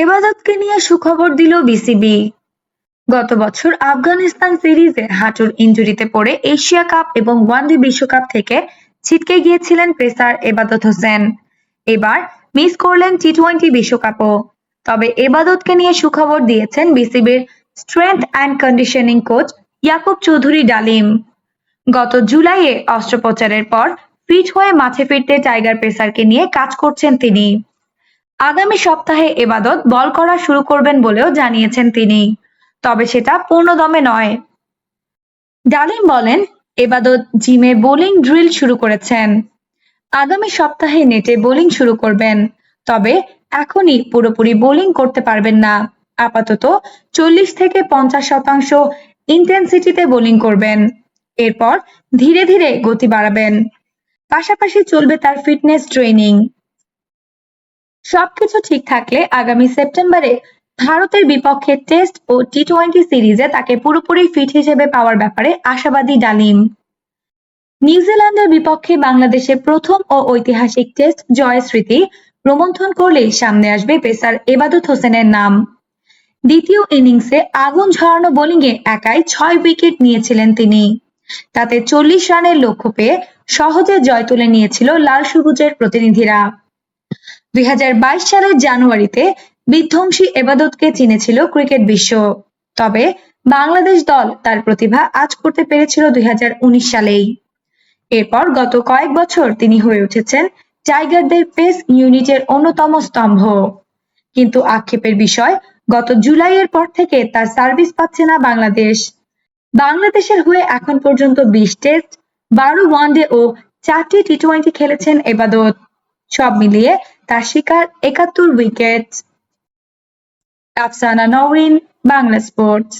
এবাদতকে নিয়ে সুখবর দিল বিসিবি। গত বছর আফগানিস্তান সিরিজে হাঁটুর ইনজুরিতে পড়ে এশিয়া কাপ এবং ওয়ানডে বিশ্বকাপ থেকে ছিটকে গিয়েছিলেন পেসার এবাদত হোসেন। এবার মিস করলেন টি টোয়েন্টি বিশ্বকাপও। তবে এবাদতকে নিয়ে সুখবর দিয়েছেন বিসিবির strength and conditioning coach Yakub Chowdhury Dalim. গত জুলাইয়ে অস্ত্রোপচারের পর ফিট হয়ে মাঠে ফিরতে টাইগার পেসারকে নিয়ে কাজ করছেন তিনি। আগামী সপ্তাহে এবাদত বল করা শুরু করবেন বলেও জানিয়েছেন তিনি। তবে সেটা পূর্ণদমে নয়। ডালিম বলেন, এবাদত জিমে বোলিং ড্রিল শুরু করেছেন। আগামী সপ্তাহে নেটে বোলিং শুরু করবেন। তবে এখনই পুরোপুরি বোলিং করতে পারবেন না। আপাতত চল্লিশ থেকে পঞ্চাশ শতাংশ ইন্টেন্সিটিতে বোলিং করবেন। এরপর ধীরে ধীরে গতি বাড়াবেন। পাশাপাশি চলবে তার ফিটনেস ট্রেনিং। সবকিছু ঠিক থাকলে আগামী সেপ্টেম্বরে ভারতের বিপক্ষে টেস্ট ও টি টোয়েন্টি সিরিজে তাকে পুরোপুরি ফিট হিসেবে পাওয়ার ব্যাপারে আশাবাদী ডালিম। নিউজিল্যান্ডের বিপক্ষে বাংলাদেশের প্রথম ও ঐতিহাসিক টেস্ট জয়ের স্মৃতি রোমন্থন করলেই সামনে আসবে পেসার এবাদত হোসেনের নাম। দ্বিতীয় ইনিংসে আগুন ঝরানো বোলিংয়ে একাই ছয় উইকেট নিয়েছিলেন তিনি। তাতে চল্লিশ রানের লক্ষ্য পেয়ে সহজে জয় তুলে নিয়েছিল লাল সবুজের প্রতিনিধিরা। দুই হাজার বাইশ সালের জানুয়ারিতে বিধ্বংসী এবাদতকে চিনেছিল ক্রিকেট বিশ্ব। তবে বাংলাদেশ দল তার প্রতিভা আজ করতে পেরেছিল দুই সালেই। এরপর গত কয়েক বছর তিনি হয়ে উঠেছেন টাইগারদের পেস ইউনিটের অন্যতম স্তম্ভ। কিন্তু আক্ষেপের বিষয়, গত জুলাইয়ের পর থেকে তার সার্ভিস পাচ্ছে না বাংলাদেশ। বাংলাদেশের হয়ে এখন পর্যন্ত বিশ টেস্ট, বারো ওয়ানডে ও চারটি টি টোয়েন্টি খেলেছেন এবাদত। সব মিলিয়ে তার শিকার একাত্তর উইকেট আফসানা নওরিন বাংলা স্পোর্টস